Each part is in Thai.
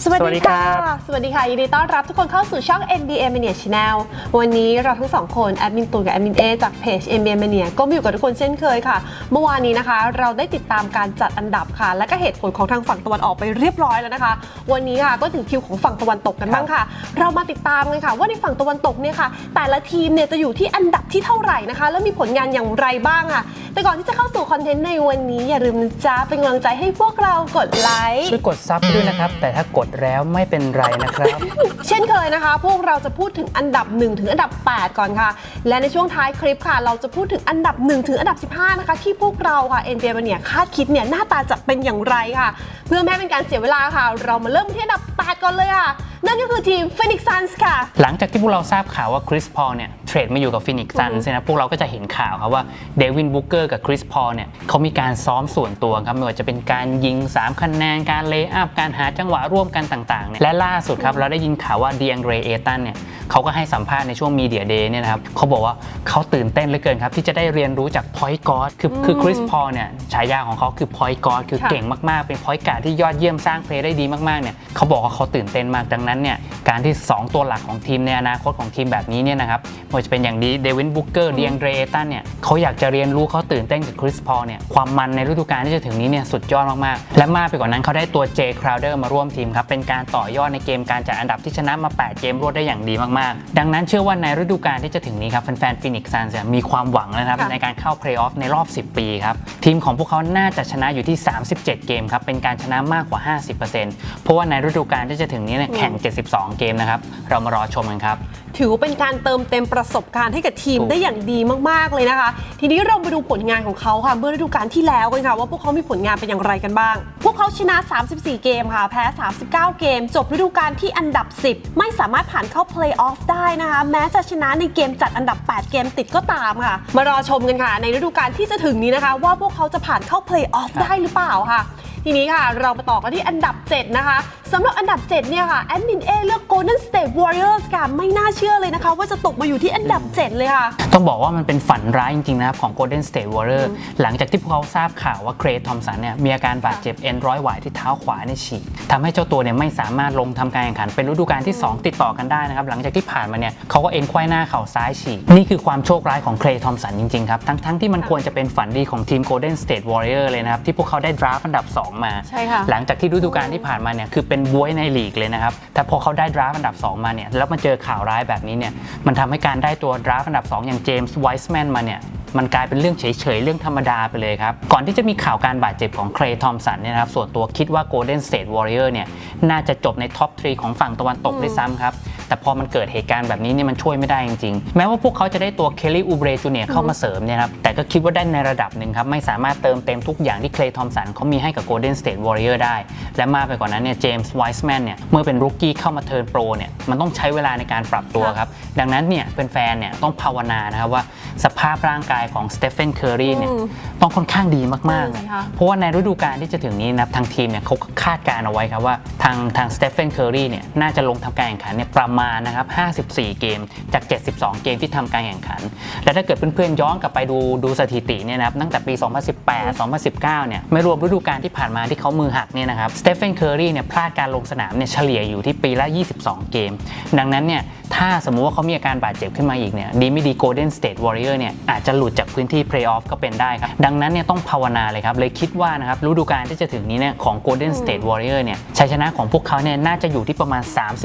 สวัสสวัสดีดีครัค่ะบสวัสดีค่ะ ยินดีต้อนรับทุกคนเข้าสู่ช่อง NBA Mania Channel วันนี้เราทั้งสองคนแอดมินตูนกับแอดมินเอจากเพจ NBA Mania ก็มาอยู่กับทุกคนเช่นเคยค่ะ เมื่อวานนี้นะคะ เราได้ติดตามการจัดอันดับค่ะ และก็เหตุผลของทางฝั่งตะวันออกไปเรียบร้อยแล้วนะคะ วันนี้ค่ะก็ถึงคิวของฝั่งตะวันตกกันบ้างค่ะ เรามาติดตามกันค่ะว่าในฝั่งตะวันตกเนี่ยค่ะ แต่ละทีมเนี่ยจะอยู่ที่อันดับที่เท่าไหร่นะคะ แล้วมีผลงานอย่างไรบ้างค่ะแต่ก่อนที่จะเข้าสู่คอนเทนต์ในวันนี้อย่าลืมนะจ๊ะเป็นกำลังใจให้พวกเรากดไลค์ช่วยกดซับด้วยนะครับแต่ถ้ากดแล้วไม่เป็นไรนะครับ เช่นเคยนะคะ พวกเราจะพูดถึงอันดับ 1 ถึงอันดับ 8 ก่อนค่ะ และในช่วงท้ายคลิปค่ะ เราจะพูดถึงอันดับ 1 ถึงอันดับ 15 นะคะ ที่พวกเราค่ะ NBA เนี่ยคาดคิดเนี่ยหน้าตาจะเป็นอย่างไรค่ะ เพื่อไม่ให้เป็นการเสียเวลาค่ะ เรามาเริ่มที่อันดับ 8 ก่อนเลยค่ะ นั่นก็คือทีม Phoenix Suns ค่ะ หลังจากที่พวกเราทราบข่าวว่าคริสพอลเนี่ยเทรดมาอยู่กับฟินิกซ์ซันส์นะพวกเราก็จะเห็นข่าวครับว่าเดวินบุกเกอร์กับคริสพอลเนี่ยเขามีการซ้อมส่วนตัวครับไม่ว่าจะเป็นการยิง 3 คะแนน การเลย์อัพ การหาจังหวะร่วมกันต่างๆเนี่ยและล่าสุดครับเราได้ยินข่าวว่าดี a งเรเอตันเนี่ยเขาก็ให้สัมภาษณ์ในช่วงมีเดียเดย์เนี่ยนะครับเขาบอกว่าเขาตื่นเต้นเหลือเกินครับที่จะได้เรียนรู้จากพอยต์กอดคือคือคริสพอลเนี่ยฉายาของเขาคือพอยต์กอดคือค่ะเก่งมากๆ เป็นพอยต์การ์ดที่ยอดเยี่ยมสร้างเพลย์ได้ดีมากๆเนี่ยเขาบอกว่าเขาตื่นเต้นมากดังนั้นเนี่ยการที่ 2 ตัวหลักของทีมในอนาคตของทีมแบบนี้เนี่ยนะครับไม่ว่าจะเป็นอย่างดีเดวินบุกเกอร์เดียงเดรตันเนี่ยเขาอยากจะเรียนรู้เขาตื่นเต้นกับคริสพอลเนี่ยความมันในฤดูกาลที่จะถึงนี้เนี่ยสุดยอดมากๆ และมากไปกว่านั้นเขาได้ตัวเจคราวเดอร์มาร่วมทีมครับเป็นการต่อยอดในเกมการจัดอันดับที่ชนะมา 8 เกมรวดได้อย่างดีมากๆ ดังนั้นเชื่อว่าในฤดูกาลที่จะถึงนี้ครับแฟนๆฟินิกซ์ซันมีความหวังนะครับค่ะในการเข้าเพลย์ออฟในรอบ 10 ปีครับทีมของพวกเขาน่าจะชนะอยู่ที่ 37 เกมครับเป็นการชนะมากกว่า 50%เพราะว่าในฤดูกาลที่จะถึงนี้เนี่ยแข่ง72 เกมนะครับ เรามารอชมกันครับ ถือว่าเป็นการเติมเต็มประสบการณ์ให้กับทีมถูกได้อย่างดีมากๆเลยนะคะ ทีนี้เรามาดูผลงานของเขาค่ะเมื่อฤดูกาลที่แล้วกันค่ะว่าพวกเขามีผลงานเป็นอย่างไรกันบ้าง พวกเขาชนะ 34 เกมค่ะ แพ้ 39 เกม จบฤดูกาลที่อันดับ 10 ไม่สามารถผ่านเข้าเพลย์ออฟได้นะคะ แม้จะชนะในเกมจัดอันดับ 8 เกมติดก็ตามค่ะ มารอชมกันค่ะ ในฤดูกาลที่จะถึงนี้นะคะ ว่าพวกเขาจะผ่านเข้าเพลย์ออฟได้หรือเปล่าค่ะ ทีนี้ค่ะ เรามาต่อกันที่อันดับ 7 นะคะสำหรับอันดับ 7 เนี่ยค่ะแอดมินเอเลือก Golden State Warriors ค่ะ ไม่น่าเชื่อเลยนะคะ ว่าจะตกมาอยู่ที่อันดับ 7 เลยค่ะ ต้องบอกว่ามันเป็นฝันร้ายจริงๆนะครับของ Golden State Warriors หลังจากที่พวกเขาทราบข่าวว่าเครทอมสันเนี่ยมีอาการบาดเจ็บเอ็นร้อยหวายที่เท้าขวาเนี่ยฉีกทำให้เจ้าตัวเนี่ยไม่สามารถลงทำการแข่งขันเป็นฤดูกาลที่ 2 ติดต่อกันได้นะครับหลังจากที่ผ่านมาเนี่ยเขาก็เอ็นไขว้หน้าเข่าซ้ายฉีกนี่คือความโชคร้ายของเครทอมสันจริงๆครับทั้งๆที่มันควรจะเป็นฝันดีของทีม Golden State Warriors เลยนะครับที่พวกเขาได้ดราฟอันดับสองมา ใช่ค่ะ หลังจากที่ฤดูกาลที่ผ่านมาเนี่ยคือเป็นบวยในลีกเลยนะครับแต่พอเขาได้ดราฟต์อันดับ 2 มาเนี่ยแล้วมาเจอข่าวร้ายแบบนี้เนี่ยมันทำให้การได้ตัวดราฟต์อันดับ 2 อย่างเจมส์ไวส์แมนมาเนี่ย มันกลายเป็นเรื่องเฉยๆ เรื่องธรรมดาไปเลยครับ ก่อนที่จะมีข่าวการบาดเจ็บของเครย์ทอมสันเนี่ยนะครับส่วนตัวคิดว่า Golden State Warrior เนี่ยน่าจะจบในท็อป3ของฝั่งตะวันตกด้วยซ้ำครับ แต่พอมันเกิดเหตุการณ์แบบนี้เนี่ยมันช่วยไม่ได้จริงๆ แม้ว่าพวกเขาจะได้ตัวเคลลี่อูเบรจูเนียเข้ามาเสริมเนี่ยครับแต่ก็คิดว่าได้ในระดับหนึ่งครับไม่สามารถเติมเต็มทุกอย่างที่เคลย์ทอมสันเขามีให้กับ Golden State Warrior ได้ และมากไปกว่านั้นเนี่ยเจมส์ไวส์แมนเนี่ยเมื่อเป็นรุกกี้เข้ามาเทิร์นโปรเนี่ยมันต้องใช้เวลาในการปรับตัวครับดังนั้นเนี่ยเป็นแฟนๆเนี่ยต้องภาวนานะครับว่าสภาพร่างกายของสเตฟ h นเคอร์รีเนี่ยอืมต้องค่อนข้างดีมากอืมๆเลยค่ะเพราะว่าในฤดูกาลที่จะถึงนี้นะครับทางทีมเนี่ยเขาก็คาดการณ์เอาไว้ครับว่าทางทางสเตฟ h นเคอร์รีเนี่ยน่าจะลงทำการแข่งขันเนี่ยประมาณนะครับ 54 เกมจาก 72 เกมที่ทำการแข่งขัน และถ้าเกิดเพื่อนๆย้อนกลับไปดูดูสถิติเนี่ยนะครับตั้งแต่ปี 2018 2019 เนี่ยไม่รวมฤดูกาลที่ผ่านมาที่เขามือหักเนี่ยนะครับสเตฟ h นเคอร์รีเนี่ยพลาดการลงสนามเนี่ยเฉลี่ยอยู่ที่ปีละ 22 เกม ดังนั้นเนี่ยถ้าสมมุติว่าเขามีอาการบาดเจ็บขึ้นมาอีกเนี่ยดีไม่ดี Golden State Warrior เนี่ยอาจจะหลุดจากพื้นที่ Playoff ก็เป็นได้ครับ ดังนั้นเนี่ยต้องภาวนาเลยครับ เลยคิดว่านะครับฤดูกาลที่จะถึงนี้เนี่ยของ Golden State Warrior เนี่ยชัยชนะของพวกเขาเนี่ยน่าจะอยู่ที่ประมาณ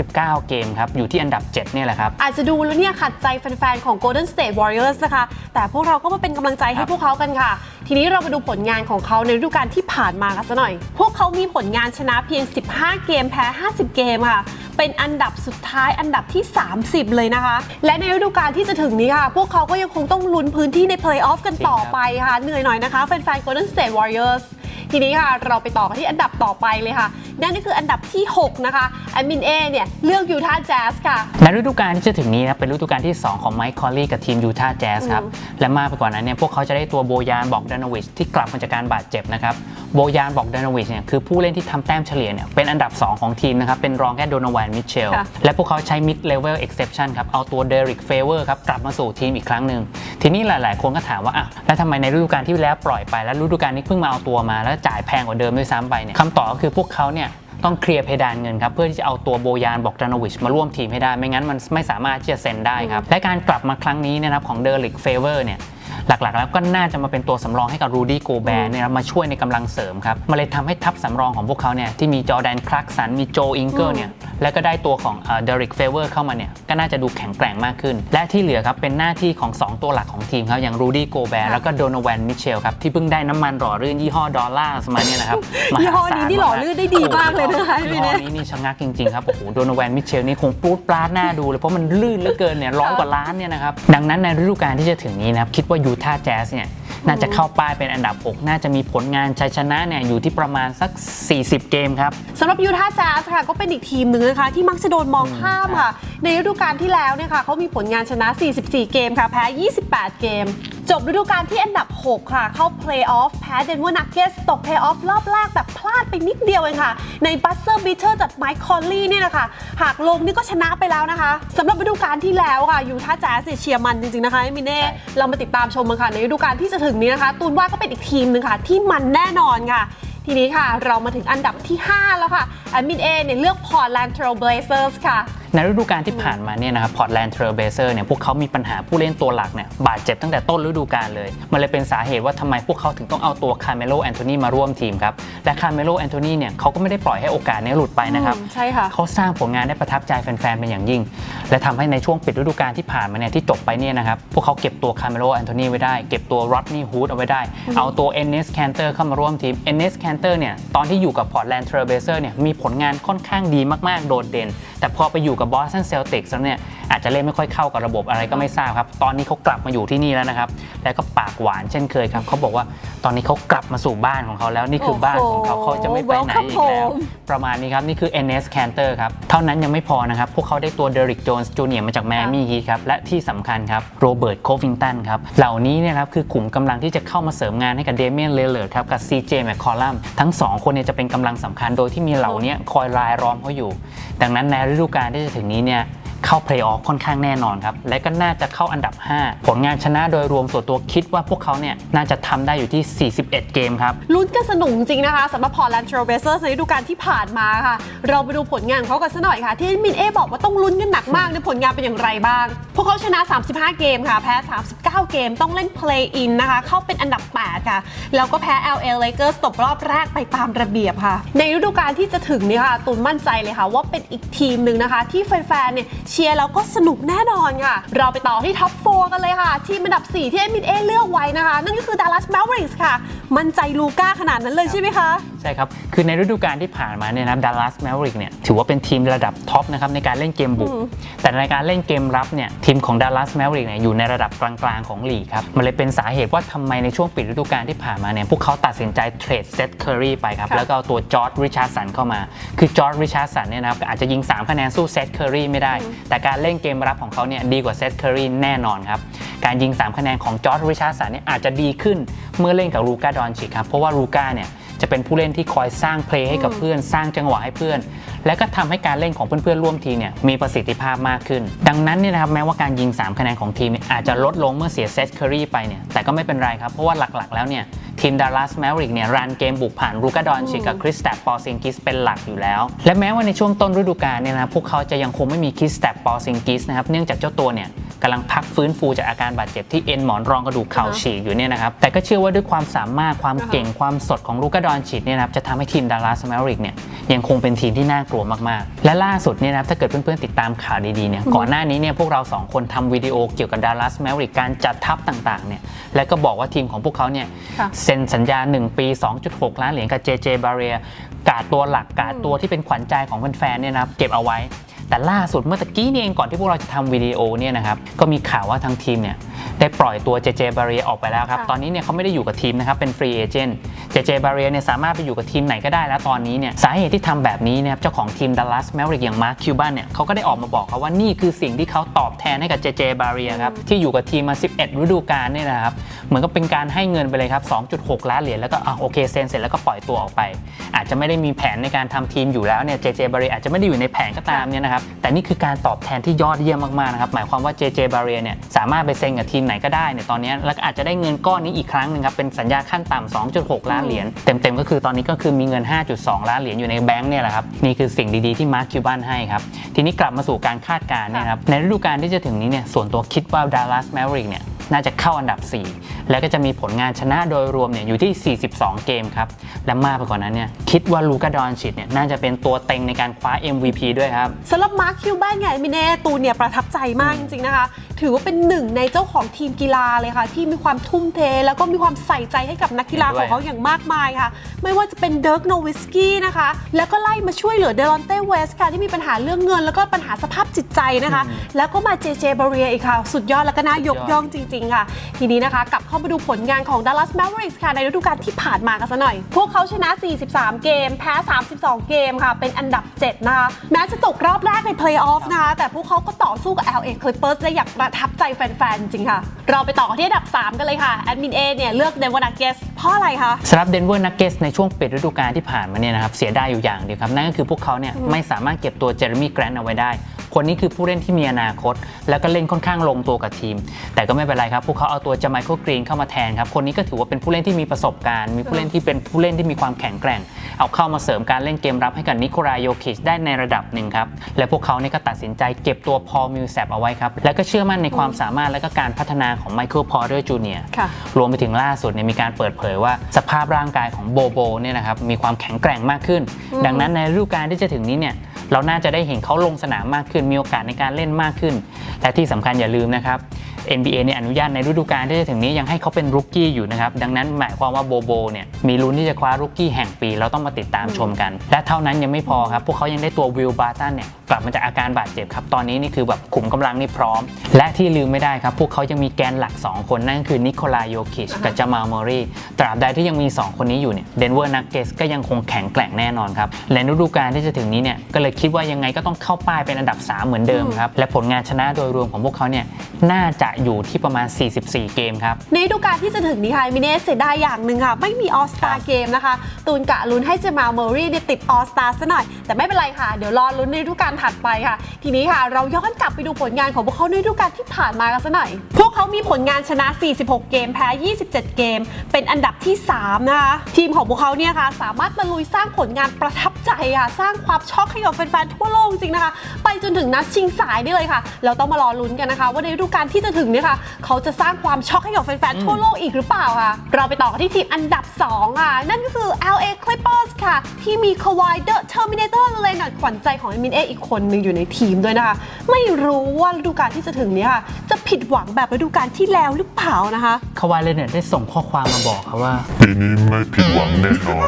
39 เกมครับ อยู่ที่อันดับ 7 เนี่ยแหละครับ อาจจะดูแล้วเนี่ยขัดใจแฟนๆ ของ Golden State Warriors นะคะ แต่พวกเราก็มาเป็นกำลังใจให้ครับพวกเขากันค่ะ ทีนี้เรามาดูผลงานของเขาในฤดูกาลที่ผ่านมากันซะหน่อย พวกเขามีผลงานชนะเพียง 15 เกมแพ้ 50 เกมค่ะ เป็นอันดับสุดท้ายอันดับที่ 30 เลยนะคะ และในฤดูกาลที่จะถึงนี้ค่ะ พวกเขาก็ยังคงต้องลุ้นพื้นที่ใน Playoff กันต่อไปค่ะ เหนื่อยหน่อยนะคะแฟนๆ Golden State Warriors ทีนี้ค่ะ เราไปต่อกันที่อันดับต่อไปเลยค่ะ นั่นก็คืออันดับที่ 6 นะคะแอดมินเอเนี่ย เลือกยูทาห์แจ๊สค่ะในฤดูกาลที่จะถึงนี้นะเป็นฤดูกาลที่ 2 ของไมค์คอลลี่กับทีมยูทาห์แจ๊สครับ และมากไปกว่านั้นเนี่ยพวกเขาจะได้ตัวโบยานบอกดานวิชที่กลับมาจากการบาดเจ็บนะครับโบยานบอกดานวิชเนี่ยคือผู้เล่นที่ทำแต้มเฉลี่ยเนี่ยเป็นอันดับ 2 ของทีมนะครับ เป็นรองแค่โดนวันมิเชลค่ะและพวกเขาใช้ mid level exception ครับ เอาตัวเดริกเฟเวอร์ครับกลับมาสู่ทีมอีกครั้งหนึ่งทีนี้หลาย ๆ คนก็ถามว่าอะแล้วทำไมในฤดูกาลที่แล้วปล่อยไปแล้วฤดูกาลนี้เพิ่งมาเอาตัวมาแล้วจ่ายแพงกว่าเดิมด้วยซ้ำไปเนี่ยคำตอบก็คือพวกเขาเนี่ยต้องเคลียร์เพดานเงินครับ เพื่อที่จะเอาตัวโบยานบอกดานวิชมาร่วมทีมให้ได้ไม่งั้นมันไม่สามารถที่จะเซ็นได้ครับและการกลับมาครั้งนี้เนยนะครับของเดริกเฟเวอร์เนี่ย หลักๆ แล้วก็น่าจะมาเป็นตัวสำรองให้กับรูดี้โกแบร์เนี่ยนะครับมาช่วยในกำลังเสริมครับมันเลยทำให้ทัพสำรองของพวกเขาเนี่ยที่มีจอร์แดนคลักสันมีโจอิงเกอร์เนี่ยแล้วก็ได้ตัวของเดริกเฟเวอร์เข้ามาเนี่ยก็น่าจะดูแข็งแกร่งมากขึ้น และที่เหลือครับเป็นหน้าที่ของ 2 ตัวหลักของทีมครับอย่างรูดี้โกแบร์ค่ะแล้วก็โดนแวนมิเชลครับที่เพิ่งได้น้ำมันหล่อลื่นยี่ห้อดอลลาร์มาเนี่ยนะครับมหายี่ห้อศานี้ลนี่หล่อลื่นได้ดีมากเลยนะคะยี่พี่ห้อเนนี้นี่ชะงักจริงๆครับโอ้โหโดนแวนมิเชลนี่คงปลูดปลาดหน้าดูเลยเพราะมันลื่นเหลือเกินเนี่ยร้อยกว่าล้านเนี่ยนะครับดังนั้นในฤดูกาลที่จะถึงนี้นะครับคิดว่ายูทาห์แจ๊สเนี่ยน่าจะเข้าป้ายเป็นอันดับ 6 น่าจะมีผลงานชัยชนะเนี่ยอยู่ที่ประมาณสัก 40 เกมครับสำหรับยูทาห์แจ๊สค่ะก็เป็นอีกทีมหนึ่งนะคะที่มักจะโดนมองข้ามค่ะ ในฤดูกาลที่แล้วเนี่ยค่ะเขามีผลงานชนะ 44 เกมค่ะแพ้ 28 เกม จบฤดูกาลที่อันดับ 6 ค่ะ เข้าเพลย์ออฟแพ้เดนเวอร์นักเกสตกเพลย์ออฟรอบแรกแต่พลาดไปนิดเดียวเองค่ะ ในบัสเซอร์บีเทอร์จากไมค์คอลลี่เนี่ยนะคะหากลงนี่ก็ชนะไปแล้วนะคะสำหรับฤดูกาลที่แล้วค่ะยูทาห์แจ๊สเนี่ยเชียร์มันจริงๆนะคะมิเน่ใช่เรามาติดตามชมกันค่ะ ในฤดูกาลที่จะถึงนี้นะคะ ตูนว่าก็เป็นอีกทีมหนึ่งค่ะ ที่มันแน่นอนค่ะ ทีนี้ค่ะ เรามาถึงอันดับที่ 5 แล้วค่ะแอดมินเอเนี่ยเลือกพอร์ตแลนด์เทรลเบลเซอร์สค่ะในฤดูกาลที่ผ่านมาเนี่ยนะครับพอร์ตแลนด์เทรลเบเซอร์เนี่ยพวกเขามีปัญหาผู้เล่นตัวหลักเนี่ยบาดเจ็บตั้งแต่ต้นฤดูกาลเลย มันเลยเป็นสาเหตุว่าทำไมพวกเขาถึงต้องเอาตัวคาร์เมโลแอนโทนีมาร่วมทีมครับ และคาร์เมโลแอนโทนีเนี่ยเขาก็ไม่ได้ปล่อยให้โอกาสเนี้หลุดไปนะครับอืมใช่ค่ะเขาสร้างผลงานได้ประทับใจแฟนๆเป็นอย่างยิ่ง และทำให้ในช่วงปิดฤดูกาลที่ผ่านมาเนี่ยที่จบไปเนี่ยนะครับพวกเขาเก็บตัวคาร์เมโลแอนโทนีไว้ได้เก็บตัวร o ดนี่ฮูดเอาไว้ได้เอาตัวเอนเนสแคนเตอร์เข้ามาร่วมทีมเอนเนสแคนเตอร์เนี่ยตอนที่อยู่กับพอร์ตแลนด์เทรลเบเซอร์เนี่ยมีผลงานค่อนข้างดีมากๆโดดเด่นแต่พอไปอยู่กับบอสตันเซลติกส์แล้วเนี่ยอาจจะเล่นไม่ค่อยเข้ากับระบบอะไรก็ไม่ทราบครับ ตอนนี้เขากลับมาอยู่ที่นี่แล้วนะครับ แล้วก็ปากหวานเช่นเคยครับเขาบอกว่าตอนนี้เขากลับมาสู่บ้านของเขาแล้วนี่คือบ้านของเขาโอ้โหเขาจะไม่ไปไหนอีกแล้ว Welcome home ประมาณนี้ครับ นี่คือ NS Canter ครับ เท่านั้นยังไม่พอนะครับ พวกเขาได้ตัวเดริกโจนส์จูเนียร์มาจากแมมี่ฮีครับ และที่สำคัญครับโรเบิร์ตโคฟิงตันครับ เหล่านี้เนี่ยครับคือกลุ่มกำลังที่จะเข้ามาเสริมงานให้กับเดเมียนเลเลอร์ครับกับ CJ แมคคอลัมทั้ง 2 คนเนี่ยจะเป็นกำลังสำคัญโดยที่มีเหล่านี้คอยรายล้อมเขาอยู่ ดังนั้นในฤดูกาลที่จะถึงนี้เนี่ย เข้าเพลย์ออฟค่อนข้างแน่นอนครับ และก็น่าจะเข้าอันดับ 5 ผลงานชนะโดยรวมส่วนตัวคิดว่าพวกเขาเนี่ยน่าจะทำได้อยู่ที่ 41 เกมครับ ลุ้นกันสนุกจริงนะคะสำหรับ Portland Trail Blazers ในฤดูกาลที่ผ่านมาค่ะ เราไปดูผลงานเขากันสัหน่อยค่ะ ที่มินเอบอกว่าต้องลุ้นกันหนักมากในผลงานเป็นอย่างไรบ้าง พวกเขาชนะ 35 เกมค่ะ แพ้ 39 เกมต้องเล่น Play In นะคะ เข้าเป็นอันดับ 8 ค่ะ แล้วก็แพ้ LA Lakers ตกรอบแรกไปตามระเบียบค่ะ ในฤดูกาลที่จะถึงนี้ค่ะตูนมั่นใจเลยค่ะ ว่าเป็นอีกทีมหนึ่งนะคะ ที่แฟนๆเนี่ยเชียร์แล้วก็สนุกแน่นอนค่ะ เราไปต่อที่ท็อป 4 กันเลยค่ะ ทีมอันดับ 4 ที่เอ็มินเอเลือกไว้นะคะ นั่นก็คือ Dallas Mavericks ค่ะ มั่นใจลูก้าขนาดนั้นเลยใช่ไหมคะ ใช่ครับ คือในฤดูกาลที่ผ่านมาเนี่ยนะครับดัลลัสแมวริกเนี่ยถือว่าเป็นทีมระดับท็อปนะครับในการเล่นเกมบุก แต่ในการเล่นเกมรับเนี่ยทีมของดัลลัสแมวริกเนี่ยอยู่ในระดับกลางๆของลีกครับ มันเลยเป็นสาเหตุว่าทำไมในช่วงปิดฤดูกาลที่ผ่านมาเนี่ยพวกเขาตัดสินใจเทรดเซตเคอรีไปครับค่ะแล้วก็เอาตัวจอร์ดริชาร์ดสันเข้ามา คือจอร์ดริชาร์ดสันเนี่ยนะครับอาจจะยิง 3 คะแนนสู้เซตเคอรีไม่ได้แต่การเล่นเกมรับของเขาเนี่ยดีกว่าเซตเคอรีแน่นอนครับ การยิง 3 คะแนนของจอร์ดริชาร์สันเนี่ยอาจจะดีขึ้นเมื่อเล่นกับลูก้าดอนชิกครับ เพราะว่าลูก้าเนี่ยจะเป็นผู้เล่นที่คอยสร้างเพลย์ให้กับเพื่อน สร้างจังหวะให้เพื่อน และก็ทำให้การเล่นของเพื่อนๆร่วมทีมเนี่ยมีประสิทธิภาพมากขึ้น ดังนั้นเนี่ยนะครับแม้ว่าการยิง 3 คะแนนของทีมอาจจะลดลงเมื่อเสียเซตเคอรี่ไปเนี่ยแต่ก็ไม่เป็นไรครับเพราะว่าหลักๆ แล้วเนี่ย ทีมดัลลัสแมริกเนี่ยรันเกมบุกผ่านรูกาดอนชิกกับคริสแตปปอร์ซิงกิสเป็นหลักอยู่แล้ว และแม้ว่าในช่วงต้นฤดูกาลเนี่ยนะพวกเขาจะยังคงไม่มีคริสแตปปอร์ซิงกิสนะครับเนื่องจากเจ้าตัวเนี่ยกำลังพักฟื้นฟูจากอาการบาดเจ็บที่เอ็นหมอนรองกระดูกเข่าฉีกอยู่เนี่ยนะครับแต่ก็เชื่อว่าด้วยความสามารถความเก่งความสดของลูกาดอนชิกเนี่ยนะครับจะทำให้ทีมดัลลัสแมริกเนี่ยยังคงเป็นทีมที่น่ากลัวมากๆ และล่าสุดเนี่ยนะครับถ้าเกิดเพื่อนๆติดตามข่าวดีๆเนี่ยก่อนหน้านี้เนี่ยพวกเราสองคนทำวิดีโอเกี่ยวกับดัลลัสแมริกการจัดทัพต่างๆเนี่ยและก็บอกว่าทีมของพวกเขาเนี่ยค่ะเซ็นสัญญา 1 ปี 2.6 ล้านเหรียญกับ JJ b a r r i e r กาดตัวหลักกาดตัวที่เป็นขวัญใจของแฟนๆเนี่ยนะเก็บเอาไว้ แต่ล่าสุดเมื่อตะกี้นี่เองก่อนที่พวกเราจะทำวิดีโอเนี่ยนะครับก็มีข่าวว่าทางทีมเนี่ยได้ปล่อยตัวเจเจบาเรียออกไปแล้วครับค่ะตอนนี้เนี่ยเขาไม่ได้อยู่กับทีมนะครับเป็นฟรีเอเจนต์เจเจบาเรียเนี่ยสามารถไปอยู่กับทีมไหนก็ได้แล้วตอนนี้เนี่ยสาเหตุที่ทำแบบนี้เนี่ยเจ้าของทีมดัลลัสแมวริกอย่างมาร์คคิวบันเนี่ยเขาก็ได้ออกมาบอกครับว่านี่คือสิ่งที่เขาตอบแทนให้กับเจเจบาเรียครับที่อยู่กับทีมมา 11 ฤดูกาลเนี่ยนะครับเหมือนกับเป็นการให้เงินไปเลยครับ 2.6 ล้านเหรียญแล้วก็อะโอเคเซ็นเสร็จแล้วก็ปล่อยตัวออกไป อาจจะไม่ได้มีแผนในการทำทีมอยู่แล้วเนี่ยเจเจบาเรียอาจจะไม่ได้อยู่ในแผนก็ตามเนี่ยนะครับแต่นี่คือการตอบแทนที่ยอดเยี่ยมมากๆนะครับ หมายความว่าเจเจบาเรีเนี่ยสามารถไปเซ็นกับทีมไหนก็ได้เนี่ยตอนนี้ แล้วก็อาจจะได้เงินก้อนนี้อีกครั้งหนึ่งครับ เป็นสัญญาขั้นต่ำ2.6 ล้านเหรียญ เต็มๆ ก็คือตอนนี้ก็คือมีเงิน 5.2 ล้านเหรียญอยู่ในแบงค์เนี่ยแหละครับ นี่คือสิ่งดีๆที่มาร์คคิวบันให้ครับ ทีนี้กลับมาสู่การคาดการณ์นะครับ ในฤดูกาลที่จะถึงนี้เนี่ย ส่วนตัวคิดว่าดัลลัสแมริกเนี่ย น่าจะเข้าอันดับ 4 แล้วก็จะมีผลงานชนะโดยรวมเนี่ยอยู่ที่ 42 เกมครับ และมากไปกว่านั้นเนี่ยคิดว่าลูกาดอนชิดเนี่ยน่าจะเป็นตัวเต็งในการคว้า MVP ด้วยครับสำหรับมาร์คคิวแบนไงมิเน่ตูนเนี่ยประทับใจมากจริงๆนะคะ ถือว่าเป็นหนึ่งในเจ้าของทีมกีฬาเลยค่ะ ที่มีความทุ่มเท แล้วก็มีความใส่ใจให้กับนักกีฬาเห็นขด้อวยงเขาอย่างมากมายค่ะ ไม่ว่าจะเป็นเดิร์กโนวิสกี้นะคะ แล้วก็ไล่มาช่วยเหลือเดลอนเต้เวสค่ะที่มีปัญหาเรื่องเงิน แล้วก็ปัญหาสภาพจิตใจนะคะ แล้วก็มาเจเจบาเรียอีกค่ะ สุดยอดแล้วก็น่ายกย่องจริงๆ ค่ะ ทีนี้นะคะกลับเข้ามาดูผลงานของ Dallas Mavericks ค่ะในฤดูกาลที่ผ่านมากันซะหน่อย พวกเขาชนะ 43 เกม แพ้ 32 เกมค่ะ เป็นอันดับ 7 นะคะ แม้จะตกรอบแรกในเพลย์ออฟนะคะ แต่พวกเขาก็ต่อสู้กับ LA Clippers ได้อย่างประทับใจแฟน ๆ จริงค่ะ เราไปต่อกันที่อันดับ 3 กันเลยค่ะแอดมินเอเนี่ยเลือก Denver Nuggets เพราะอะไรคะสำหรับเดนเวอร์นักเกสในช่วงปิดฤดูกาลที่ผ่านมาเนี่ยนะครับเสียดายอยู่อย่างเดียวครับนั่นก็คือพวกเขาเนี่ยไม่สามารถเก็บตัวเจอร์มี่แกรนต์เอาไว้ได้ คนนี้คือผู้เล่นที่มีอนาคต แล้วก็เล่นค่อนข้างลงตัวกับทีม แต่ก็ไม่เป็นไรครับ พวกเขาเอาตัวจาไมเคิลกรีนเข้ามาแทนครับ คนนี้ก็ถือว่าเป็นผู้เล่นที่มีประสบการณ์ มีผู้เล่นที่เป็นผู้เล่นที่มีความแข็งแกร่ง เอาเข้ามาเสริมการเล่นเกมรับให้กับนิโคลายโยคิชได้ในระดับหนึ่งครับ และพวกเขาเนี่ยก็ตัดสินใจเก็บตัวพอลมิวแซปเอาไว้ครับ แล้วก็เชื่อมั่นในความสามารถและก็การพัฒนาของไมเคิลพอร์เตอร์จูเนียค่ะรวมไปถึงล่าสุดเนี่ยมีการเปิดเผยว่าสภาพร่างกายของโบโบเนี่ยนะครับมีความแข็งแกร่งมากขึ้น ดังนั้นในฤดูกาลที่จะถึงนี้เนี่ยเราน่าจะได้เห็นเขาลงสนามมากขึ้นมีโอกาสในการเล่นมากขึ้น และที่สำคัญอย่าลืมนะครับ NBA เนี่ยอนุญาตในฤดูกาลที่จะถึงนี้ยังให้เขาเป็นรุกกี้อยู่นะครับ ดังนั้นหมายความว่าโบโบเนี่ยมีลุ้นที่จะคว้ารุกกี้แห่งปี เราต้องมาติดตามชมกัน และเท่านั้นยังไม่พอครับ พวกเขายังได้ตัววิลบาร์ตันเนี่ย กลับมาจากอาการบาดเจ็บครับ ตอนนี้นี่คือแบบขุมกำลังนี่พร้อม และที่ลืมไม่ได้ครับ พวกเขายังมีแกนหลัก 2 คนนั่นก็คือนิโคลายโยคิชกับจามาลมอรีตราบใดที่ยังมี 2 คนนี้อยู่เนี่ยเดนเวอร์นักเกสก็ยังคงแข็งแกร่งแน่นอนครับและฤดูกาลที่จะถึงนี้เนี่ยก็เลยคิดว่ายังไงก็ต้องเข้าป้ายเป็นอันดับ 3 เหมือนเดิมครับและผลงานชนะโดยรวมของพวกเขาเนี่ยน่าจะอยู่ที่ประมาณ 44 เกมครับในฤดูกาลที่จะถึงนี้ค่ะมิเนสเสียดายอย่างหนึ่งค่ะไม่มีออสตาครับเกมนะคะตูนกะลุ้นให้เจมาลเมอรี่เนี่ยติดออสตาซะหน่อยแต่ไม่เป็นไรค่ะเดี๋ยวรอลุ้นในฤดูกาลถัดไปค่ะ ทีนี้ค่ะ เราย้อนกลับไปดูผลงานของพวกเขาในฤดูกาลที่ผ่านมากันซะหน่อย พวกเขามีผลงานชนะ 46 เกม แพ้ 27 เกม เป็นอันดับที่ 3 นะคะ ทีมของพวกเขาเนี่ยค่ะ สามารถตะลุยสร้างผลงานประทับใจค่ะ สร้างความช็อกให้กับแฟนๆทั่วโลกจริงนะคะ ไปจนถึงนัดชิงสายได้เลยค่ะ เราต้องมารอลุ้นกันนะคะ ว่าในฤดูกาลที่จะถึงเนี่ยค่ะ เขาจะสร้างความช็อกให้กับแฟนๆทั่วโลกอีกหรือเปล่าค่ะ เราไปต่อกันที่ทีมอันดับ 2 ค่ะ นั่นก็คือ LA Clippers ค่ะ ที่มี Kawhi The Terminator Leonard ขวัญใจของเอมินเออีกคนหนึ่งอยู่ในทีมด้วยนะคะ ไม่รู้ว่าฤดูกาลที่จะถึงเนี้ค่ะ จะผิดหวังแบบฤดูกาลที่แล้วหรือเปล่านะคะ คาวายเลเนตได้ส่งข้อความมาบอกครับว่า ปีนี้ไม่ผิดหวังแน่นอน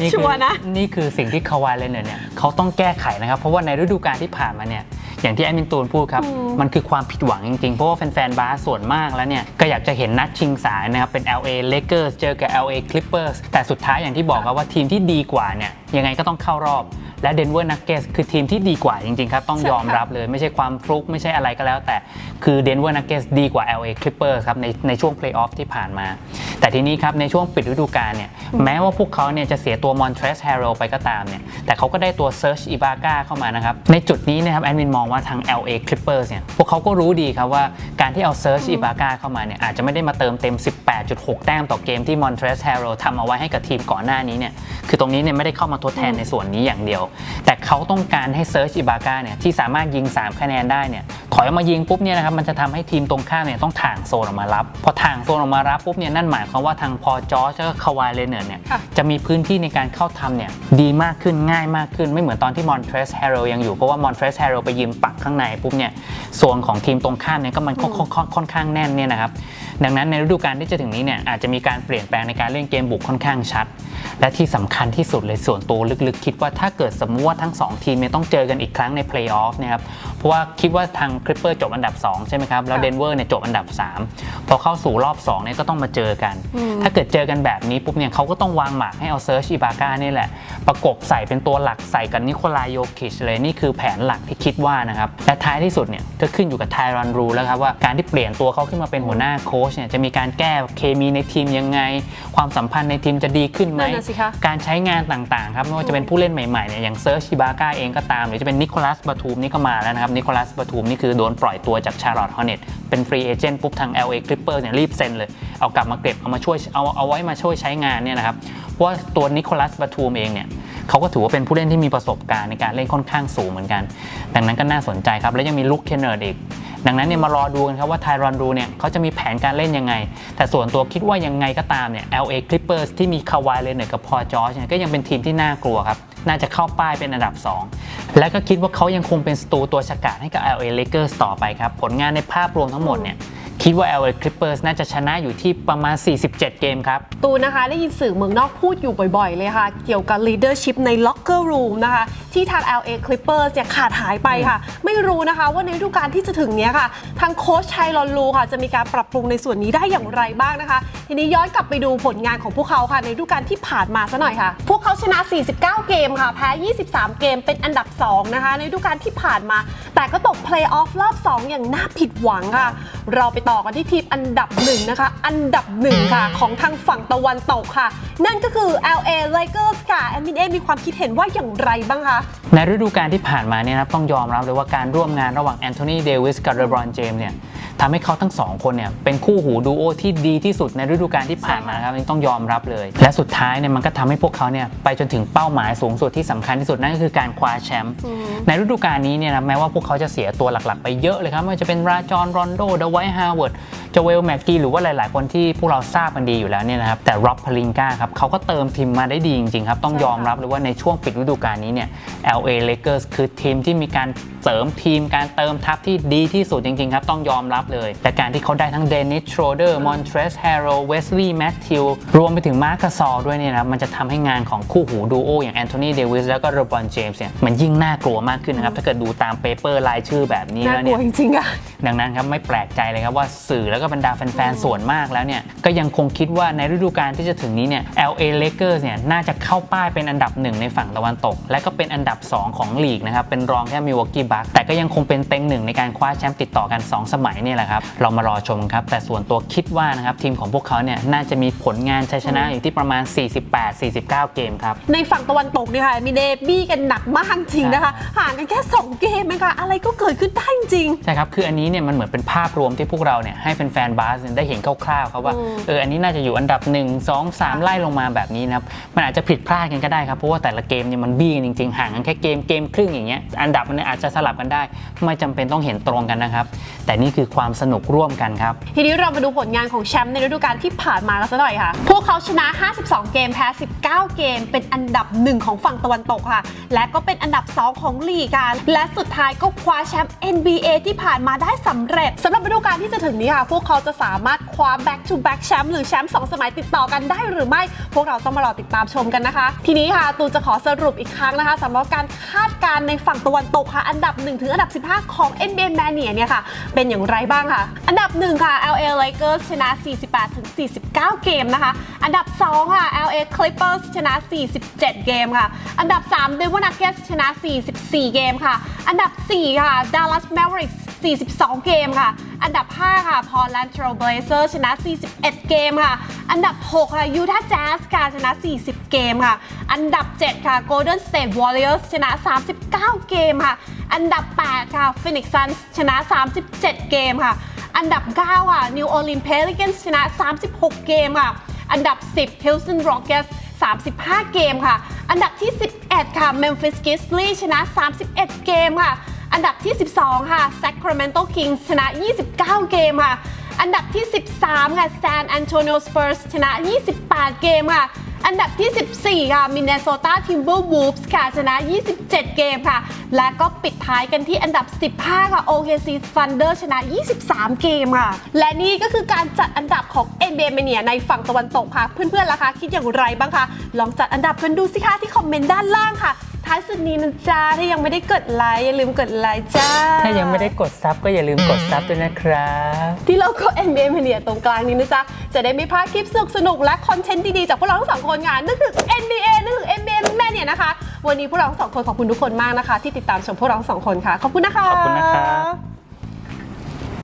นี่ชัคือวร์นะ นี่คือสิ่งที่คาวายเลเนตเนี่ยเขาต้องแก้ไขนะครับ เพราะว่าในฤดูกาลที่ผ่านมาเนี่ยอย่างที่แอดมินตูนพูดครับ มันคือความผิดหวังจริงๆ เพราะว่าแฟนๆบาสส่วนมากแล้วเนี่ย ก็อยากจะเห็นนัดชิงสายนะครับ เป็น LA Lakers เจอกับ LA Clippers แต่สุดท้ายอย่างที่บอกครับว่าทีมที่ดีกว่าเนี่ยยังไงก็ต้องเข้ารอบและ Denver Nuggets คือทีมที่ดีกว่าจริงๆครับ ต้องยอมรับเลยไม่ใช่ความฟลุกไม่ใช่อะไรก็แล้ว แต่คือ Denver Nuggets ดีกว่า LA Clippers ครับในในช่วง Playoff ที่ผ่านมา แต่ทีนี้ครับในช่วงปิดฤดูกาลเนี่ยแม้ว่าพวกเขาเนี่ยจะเสียตัว Montrezl Harrell ไปก็ตามเนี่ยแต่เขาก็ได้ตัว Serge Ibaka เข้ามานะครับในจุดนี้เนะครับแอดมินมองว่าทาง LA Clippers เนี่ยพวกเขาก็รู้ดีครับว่าการที่เอา Serge Ibaka เข้ามาเนี่ยอาจจะไม่ได้มาเติมเต็ม 18.6 แต้มต่อเกมที่ Montrezl Harrell ทำเอาไว้ให้กับทีมก่อนหน้านี้เนี่ยคือตรงนี้เนี่ยไม่ได้เข้ามาทดแทนในส่วนนี้อย่างเดียวแต่เขาต้องการให้ Serge Ibaka เนี่ยที่สามารถยิง 3 คะแนนได้เนี่ย อยออกมายิงปุ๊บเนี่ยนะครับมันจะทำให้ทีมตรงข้ามเนี่ยต้องถ่างโซนออกมารับ พอถ่างโซนออกมารับปุ๊บเนี่ยนั่นหมายความว่าทางพอจอร์จแล้วก็คาวายเลเนอร์เนี่ยะจะมีพื้นที่ในการเข้าทำเนี่ยดีมากขึ้นง่ายมากขึ้นไม่เหมือนตอนที่มอนเทรสแฮร์โรยังอยู่เพราะว่ามอนเทรสแฮร์โรไปยืมปักข้างในปุ๊บเนี่ยโซนของทีมตรงข้ามเนี่ยก็มันค่อนค่อนค่อนข้างแน่นเนี่ยนะครับดังนั้นในฤดูกาลที่จะถึงนี้เนี่ยอาจจะมีการเปลี่ยนแปลงในการเล่นเกมบุกค่อนข้างชัด และที่สำคัญที่สุดเลยส่วนตัวลึกๆ คิดว่าถ้าเกิดสมมติว่าทั้ง 2 ทีมเนี่ยต้องเจอกันอีกครั้งในเพลย์ออฟนะครับเพราะว่าคิดว่าทางคริปเปอร์จบอันดับ 2 ใช่ไหมครับ แล้วค่ะเดนเวอร์เนี่ยจบอันดับ 3 พอเข้าสู่รอบ2เนี่ยก็ต้องมาเจอกัน ถ้าเกิดเจอกันแบบนี้ปุ๊บเนี่ยเขาก็ต้องวางหมากให้เอาเซิร์ชอิบาก้านี่แหละ ประกบใส่เป็นตัวหลักใส่กับนิโคลายโยคิชเลยนี่คือแผนหลักที่คิดว่านะครับและท้ายที่สุดเนี่ยก็ขึ้นอยู่กับไทรอนรูแล้วครับว่าการที่เปลี่ยนตัวเขาขึ้นมาเป็นหัวหน้าโค้ชเนี่ยจะมีการแก้เคมีในทีมยังไง ความสัมพันธ์ในทีมจะดีขึ้นไหมนั่นน่ะสิคะการใช้งานต่างๆครับไม่ว่าจะเป็นผู้เล่นใหม่ๆเนี่ยอย่างเซิร์ชชิบาก้าเองก็ตามหรือจะเป็นนิโคลัสบาทูมนี่ก็มาแล้วนะครับนิโคลัสบาทูมนี่คือโดนปล่อยตัวจากชาร์ลอตฮอเน็ตเป็นฟรีเอเจนต์ปุ๊บทาง LA Clippers เนี่ยรีบเซ็นเลย เอากลับมาเก็บเอามาช่วยเอาเอาไว้มาช่วยใช้งานเนี่ยนะครับเพราะว่าตัวนิโคลัสบาทูมเองเนี่ยเขาก็ถือว่าเป็นผู้เล่นที่มีประสบการณ์ในการเล่นค่อนข้างสูงเหมือนกัน ดังนั้นก็น่าสนใจครับ แล้วยังมีลุคเคนเนอร์อีก ดังนั้นเนี่ยมารอดูกันครับว่าไทรอนรูเนี่ยเขาจะมีแผนการเล่นยังไง แต่ส่วนตัวคิดว่ายังไงก็ตามเนี่ย LA Clippers ที่มีคาวายเลเนอร์กับพอจอร์จเนี่ยก็ยังเป็นทีมที่น่ากลัวครับ น่าจะเข้าป้ายเป็นอันดับ 2 และก็คิดว่าเขายังคงเป็นสตูตัวฉกาจให้กับ LA Lakers ต่อไปครับ ผลงานในภาพรวมทั้งหมดเนี่ย คิดว่า LA Clippers น่าจะชนะอยู่ที่ประมาณ 47 เกมครับ ตูนนะคะได้ยินสื่อเมืองนอกพูดอยู่บ่อยๆ เลยค่ะ เกี่ยวกับ leadership ใน locker room นะคะ ที่ทาง LA Clippers เนี่ยขาดหายไปค่ะ ไม่รู้นะคะว่าในฤดูกาลที่จะถึงเนี้ยค่ะ ทางโค้ชชัยรอนลูค่ะ จะมีการปรับปรุงในส่วนนี้ได้อย่างไรบ้างนะคะ ทีนี้ย้อนกลับไปดูผลงานของพวกเขาค่ะ ในฤดูกาลที่ผ่านมาซะหน่อยค่ะ พวกเขาชนะ 49 เกมค่ะแพ้ 23 เกมเป็นอันดับ 2 นะคะ ในฤดูกาลที่ผ่านมา แต่ก็ตกเพลย์ออฟรอบ 2 อย่างน่าผิดหวังค่ะ เราไปต่อกันที่ทีมอันดับหนึ่งนะคะ อันดับหนึ่งค่ะ ของทางฝั่งตะวันตกค่ะ นั่นก็คือ LA Lakers ค่ะแอดมินเอมีความคิดเห็นว่าอย่างไรบ้างคะในฤดูกาลที่ผ่านมาเนี่ยนะต้องยอมรับเลยว่าการร่วมงานระหว่างแอนโทนีเดวิสกับเลบรอนเจมส์เนี่ย ทำให้เขาทั้งสองคนเนี่ยเป็นคู่หูดูโอที่ดีที่สุดในฤดูกาลที่ผ่านมานะครับอันนี้ต้องยอมรับเลย และสุดท้ายเนี่ยมันก็ทำให้พวกเขาเนี่ยไปจนถึงเป้าหมายสูงสุดที่สำคัญที่สุดนั่นก็คือการคว้าแชมป์ในฤดูกาลนี้เนี่ยนะแม้ว่าพวกเขาจะเสียตัวหลักๆ ไปเยอะเลยครับไม่ว่าจะเป็นราจอนรอนโดเดอะไวท์ฮาวเวิร์ดจเวลแม็กกี้หรือว่าหลาย ๆ คนที่พวกเราทราบกันดีอยู่แล้วเนี่ยนะครับแต่ร็อบพลิงกาครับเขาก็เติมทีมมาได้ดีจริง ๆ ครับ ต้องยอมรับเลยว่าในช่วงปิดฤดูกาลนี้เนี่ย LA Lakers คือทีมที่มีการเสริมทีมการเติมทัพที่ดีที่สุดจริงๆครับ ต้องยอมรับเลย แต่การที่เขาได้ทั้งเดนิสโชเดอร์มอนเทรสแฮร์โรเวสลีย์แมทธิวรวมไปถึงมาร์คาซอลด้วยเนี่ยนะครับมันจะทำให้งานของคู่หูดูโออย่างแอนโทนีเดวิสแล้วก็โรบอนเจมส์เนี่ยมันยิ่งน่ากลัวมากขึ้นนะครับ ถ้าเกิดดูตามเปเปอร์รายชื่อแบบนี้น่าแล้วกเนี่ลัวยจริงๆอะดังนั้นครับไม่แปลกใจเลยครับว่าสื่อแล้วก็บรรดาแฟนๆส่วนมากแล้วเนี่ยก็ยังคงคิดว่าในฤดูกาลที่จะถึงนี้เนี่ย LA Lakers เนี่ยน่าจะเข้าป้ายเป็นอันดับหนึ่งในฝั่งตะวันตก และก็เป็นอันดับ 2 ของลีกนะครับเป็นรองแค่ Milwaukee Bucks แต่ก็ยังคงเป็นเต็งหนึ่งในการคว้าแชมป์ติดต่อกัน 2 สมัยนี่แหละครับ เรามารอชมครับ แต่ส่วนตัวคิดว่านะครับทีมของพวกเขาเนี่ยน่าจะมีผลงานชัยชนะอยู่ที่ประมาณ 48-49 เกมครับ ในฝั่งตะวันตกเนี่ยค่ะมีเดบี้กันหนักมากจริงนะคะ ห่างกันแค่ 2 เกมเองค่ะอะไรก็เกิดขึ้นได้จริงใช่ครับคืออันนี้เนี่ยมันเหมือนเป็นภาพรวมที่พวกเราเนี่ยให้แฟนๆบาสเนี่ยได้เห็นคร่าวๆครับว่าอืมเอออันนี้น่าจะอยู่อันดับ 1 2 3 ไล่ลงมาแบบนี้นะครับมันอาจจะผิดพลาดกันก็ได้ครับเพราะว่าแต่ละเกมเนี่ยมันบี้กันจริงๆห่างกันแค่เกมเกมครึ่งอย่างเงี้ยอันดับมันอาจจะสลับกันได้ ไม่จำเป็นต้องเห็นตรงกันนะครับ แต่นี่คือความสนุกร่วมกันครับ ทีนี้เรามาดูผลงานของแชมป์ในฤดูกาลที่ผ่านมากันสักหน่อยค่ะ พวกเขาชนะ 52 เกม แพ้ 19 เกม เป็นอันดับหนึ่งของฝั่งตะวันตกค่ะ และก็เป็นอันดับ 2 ของลีกกันและสุดท้ายก็คว้าแชมป์ NBA ที่ผ่านมาได้สำเร็จสำหรับฤดูกาลที่จะถึงนี้ค่ะ พวกเขาจะสามารถคว้า back to back แชมป์หรือแชมป์2สมัยติดต่อกันได้หรือไม่ พวกเราต้องมารอติดตามชมกันนะคะ ทีนี้ค่ะตูนจะขอสรุปอีกครั้งนะคะสำหรับการคาดการณ์ในฝั่งตะวันตกค่ะอันดับับ 1 ถึงอันดับ 15 ของ NBA Mania เนี่ยค่ะ เป็นอย่างไรบ้างค่ะ อันดับ 1 ค่ะ LA Lakers ชนะ 48 ถึง 49 เกมนะคะ อันดับ 2 ค่ะ LA Clippers ชนะ 47 เกมค่ะ อันดับ 3 Denver Nuggets ชนะ 44 เกมค่ะ อันดับ 4 ค่ะ Dallas Mavericks 42 เกมค่ะ อันดับ 5 ค่ะ Portland Trail Blazers ชนะ 41 เกมค่ะ อันดับ 6 ค่ะ Utah Jazz ค่ะชนะ 40 เกมค่ะ อันดับ 7 ค่ะ Golden State Warriors ชนะ 39 เกมค่ะ อันดับ 8 ค่ะ Phoenix Suns ชนะ 37 เกมค่ะ อันดับ 9 ค่ะ New Orleans Pelicans ชนะ 36 เกมค่ะ อันดับ 10 Houston Rockets 35 เกมค่ะ อันดับที่ 11 ค่ะ Memphis Grizzlies ชนะ 31 เกมค่ะ อันดับที่ 12 ค่ะ Sacramento Kings ชนะ 29 เกมค่ะ อันดับที่ 13 ค่ะ San Antonio Spurs ชนะ 28 เกมค่ะ อันดับที่ 14 ค่ะ Minnesota Timberwolves ค่ะ ชนะ 27 เกมค่ะ และก็ปิดท้ายกันที่อันดับ 15 ค่ะ OKC Thunder ชนะ 23 เกมค่ะ และนี่ก็คือการจัดอันดับของ NBA Mania ในฝั่งตะวันตกค่ะ เพื่อนๆล่ะคะ คิดอย่างไรบ้างคะ ลองจัดอันดับกันดูสิคะที่คอมเมนต์ด้านล่างค่ะ ท้ายสุดนี้นะจ๊ะถ้ายังไม่ได้กดไลค์อย่าลืมกดไลค์จ้าถ้ายังไม่ได้กดซับก็อย่าลืมกดซับด้วยนะครับ ที่โลโก้ NBA Mania ตรงกลางนี้นะจ๊ะจะได้ไม่พลาดคลิปสนุกสนุกๆและคอนเทนต์ดีๆจากพวกเราทั้งสองคนค่ะนึกถึง NBA นึกถึง NBA Mania นะคะ วันนี้พวกเราทั้งสองคนขอบคุณทุกคนมากนะคะ ที่ติดตามชมพวกเราทั้งสองคนค่ะ ขอบคุณนะคะขอบคุณนะครับ